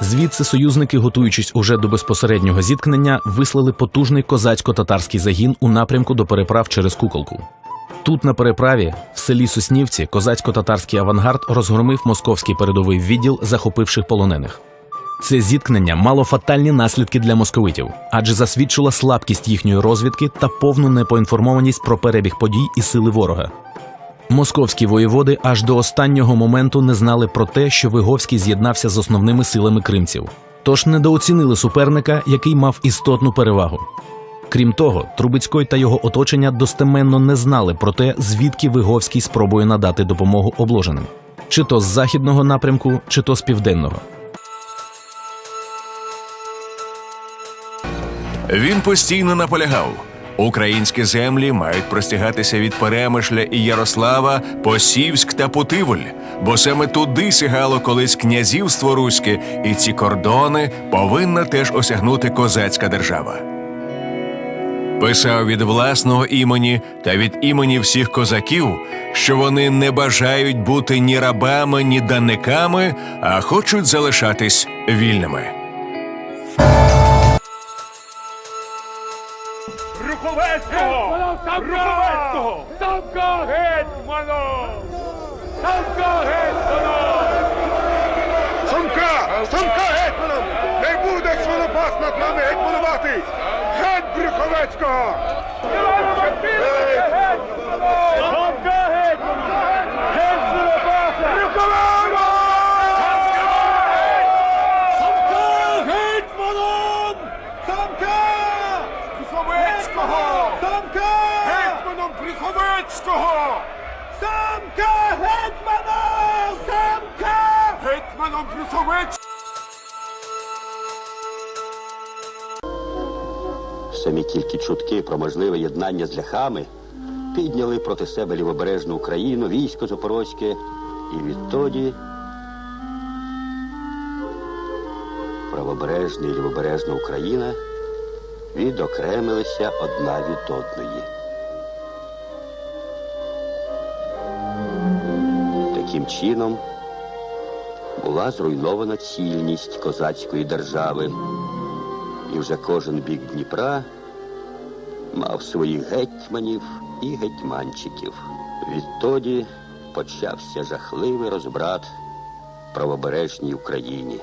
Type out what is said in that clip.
Звідси союзники, готуючись уже до безпосереднього зіткнення, вислали потужний козацько-татарський загін у напрямку до переправ через куколку. Тут, на переправі, в селі Соснівці, козацько-татарський авангард розгромив московський передовий відділ, захопивших полонених. Це зіткнення мало фатальні наслідки для московитів, адже засвідчило слабкість їхньої розвідки та повну непоінформованість про перебіг подій і сили ворога. Московські воєводи аж до останнього моменту не знали про те, що Виговський з'єднався з основними силами кримців, тож недооцінили суперника, який мав істотну перевагу. Крім того, Трубецькой та його оточення достеменно не знали про те, звідки Виговський спробує надати допомогу обложеним, чи то з західного напрямку, чи то з південного. Він постійно наполягав. Українські землі мають простягатися від Перемишля і Ярослава по Сівськ та Путивль, бо саме туди сягало колись князівство руське, і ці кордони повинна теж осягнути козацька держава. Писав від власного імені та від імені всіх козаків, що вони не бажають бути ні рабами, ні данниками, а хочуть залишатись вільними. Руховецького! Руховецького! Самка Гетьмано! Самка гетьмано! Самка! Самка гетьманом! Не буде свинопас над нами гетьманувати! Геть Брюховецького! Самка гетьману! Геть Свинопаса! Самка гетьманом! Самка! Брюховецького! Самка! Гетьманом Брюховецького! Самка гетьманом! Самка! Гетьманом Брюховецького! Самі тільки чутки про можливе єднання з ляхами підняли проти себе лівобережну Україну, військо Запорозьке, і відтоді правобережна і лівобережна Україна відокремилися одна від одної. Таким чином була зруйнована цільність козацької держави. І вже кожен бік Дніпра мав своїх гетьманів і гетьманчиків. Відтоді почався жахливий розбрат правобережній Україні.